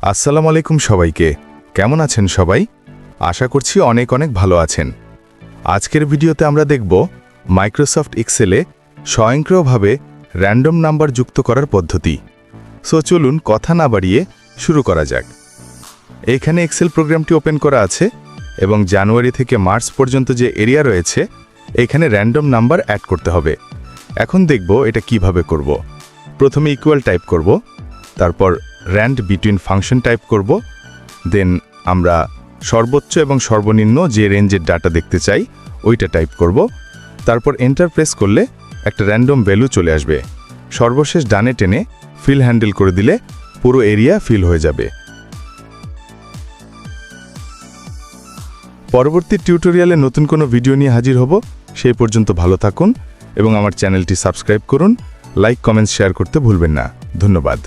আসসালামু আলাইকুম সবাইকে। কেমন আছেন সবাই? আশা করছি অনেক অনেক ভালো আছেন। আজকের ভিডিওতে আমরা দেখব মাইক্রোসফট এক্সেলে স্বয়ংক্রিয়ভাবে র্যান্ডম নাম্বার যুক্ত করার পদ্ধতি। সো চলুন কথা না বাড়িয়ে শুরু করা যাক। এখানে এক্সেল প্রোগ্রামটি ওপেন করা আছে এবং জানুয়ারি থেকে মার্চ পর্যন্ত যে এরিয়া রয়েছে, এখানে র্যান্ডম নাম্বার অ্যাড করতে হবে। এখন দেখব এটা কীভাবে করব। প্রথমে ইকুয়াল টাইপ করব, তারপর র্যান্ড বিটুইন ফাংশন টাইপ করব দেন আমরা সর্বোচ্চ এবং সর্বনিম্ন যে রেঞ্জের ডাটা দেখতে চাই, ওইটা টাইপ করব। তারপর এন্টার প্রেস করলে একটা র্যান্ডম ভ্যালু চলে আসবে। সর্বশেষ ডানে টেনে ফিল হ্যান্ডেল করে দিলে পুরো এরিয়া ফিল হয়ে যাবে। পরবর্তী টিউটোরিয়ালে নতুন কোনো ভিডিও নিয়ে হাজির হব, সেই পর্যন্ত ভালো থাকুন এবং আমার চ্যানেলটি সাবস্ক্রাইব করুন লাইক কমেন্টস শেয়ার করতে ভুলবেন না। ধন্যবাদ।